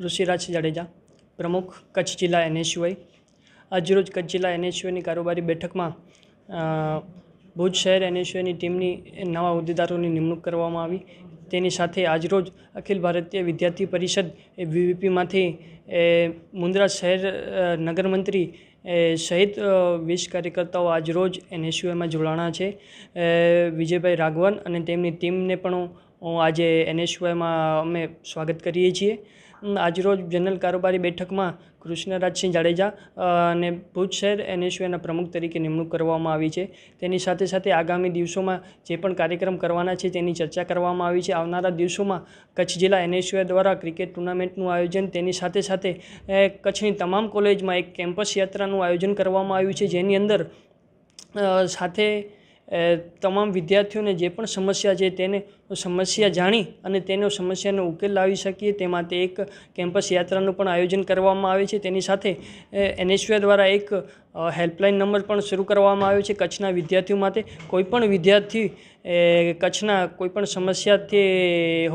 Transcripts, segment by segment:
ઋષિરાજ જાડેજા, પ્રમુખ કચ્છ જિલ્લા એનએસયુઆઈ. આજરોજ કચ્છ જિલ્લા એનએસયુઆઈની કારોબારી બેઠકમાં ભુજ શહેર એનએસયુઆઈની ટીમની નવા હોદ્દેદારોની નિમણૂક કરવામાં આવી. તેની સાથે આજરોજ અખિલ ભારતીય વિદ્યાર્થી પરિષદ એ વીવીપીમાંથી મુન્દ્રા શહેર નગરમંત્રી એ સહિત વીસ કાર્યકર્તાઓ આજરોજ એનએસયુઆઈમાં જોડાણા છે. વિજયભાઈ રાઘવન અને તેમની ટીમને પણ હું આજે એનએસયુઆઈમાં અમે સ્વાગત કરીએ છીએ. આજરોજ જનરલ કારોબારી બેઠકમાં કૃષ્ણરાજસિંહ જાડેજા અને ભુજ શહેર એનએસયુના પ્રમુખ તરીકે નિમણૂક કરવામાં આવી છે. તેની સાથે સાથે આગામી દિવસોમાં જે પણ કાર્યક્રમ કરવાના છે તેની ચર્ચા કરવામાં આવી છે. આવનારા દિવસોમાં કચ્છ જિલ્લા એનએસયુઆઈ દ્વારા ક્રિકેટ ટુર્નામેન્ટનું આયોજન, તેની સાથે સાથે કચ્છની તમામ કોલેજમાં એક કેમ્પસ યાત્રાનું આયોજન કરવામાં આવ્યું છે. જેની અંદર સાથે તમામ વિદ્યાર્થીઓને જે પણ સમસ્યા છે તેને સમસ્યા જાણી અને તેનો સમસ્યાનો ઉકેલ લાવી શકીએ. તે માટે એક કેમ્પસ યાત્રાનું પણ આયોજન કરવામાં આવે છે. તેની સાથે એનએસયુઆઈ દ્વારા એક હેલ્પલાઇન નંબર પણ શરૂ કરવામાં આવ્યો છે કચ્છના વિદ્યાર્થીઓ માટે. કોઈપણ વિદ્યાર્થી કચ્છના કોઈપણ સમસ્યાથી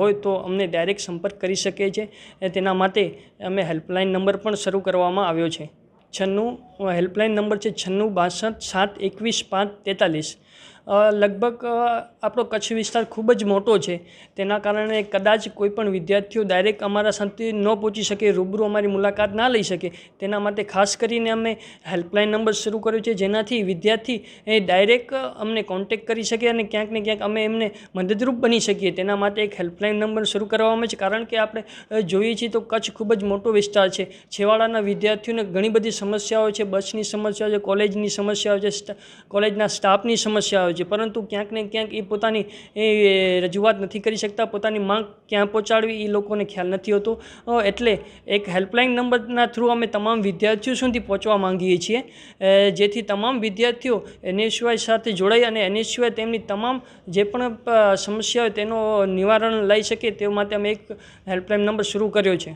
હોય તો અમને ડાયરેક્ટ સંપર્ક કરી શકે છે. તેના માટે અમે હેલ્પલાઇન નંબર પણ શરૂ કરવામાં આવ્યો છે. છન્નું હેલ્પલાઇન નંબર છે છન્નું બાસઠ સાત એકવીસ પાંચ તેતાલીસ. લગભગ આપણો કચ્છ વિસ્તાર ખૂબ જ મોટો છે. તેના કારણે કદાચ કોઈ પણ વિદ્યાર્થીઓ ડાયરેક્ટ અમારા સાથે ન પહોંચી શકે, રૂબરૂ અમારી મુલાકાત ના લઈ શકે. તેના માટે ખાસ કરીને અમે હેલ્પલાઇન નંબર શરૂ કર્યો છે, જેનાથી વિદ્યાર્થી એ ડાયરેક્ટ અમને કોન્ટેક્ટ કરી શકે અને ક્યાંક ને ક્યાંક અમે એમને મદદરૂપ બની શકીએ. તેના માટે એક હેલ્પલાઇન નંબર શરૂ કરવામાં છે, કારણ કે આપણે જોઈએ છીએ તો કચ્છ ખૂબ જ મોટો વિસ્તાર છે. છેવાડાના વિદ્યાર્થીઓને ઘણી બધી સમસ્યાઓ છે બસની સમસ્યાઓ છે, કોલેજની સમસ્યાઓ છે કોલેજના સ્ટાફની સમસ્યાઓ છે. પરંતુ ક્યાંક ને ક્યાંક એ પોતાની, એ રજૂઆત નથી કરી શકતા, પોતાની માંગ ક્યાં પહોંચાડવી એ લોકોને ખ્યાલ નથી હોતો. એટલે એક હેલ્પલાઇન નંબરના થ્રુ અમે તમામ વિદ્યાર્થીઓ સુધી પહોંચવા માંગીએ છીએ. જેથી તમામ વિદ્યાર્થીઓ એનએસયુઆઈ સાથે જોડાઈ અને એનએસયુઆઈ તેમની તમામ જે પણ સમસ્યા હોય તેનો નિવારણ લઈ શકે તે માટે અમે એક હેલ્પલાઇન નંબર શરૂ કર્યો છે.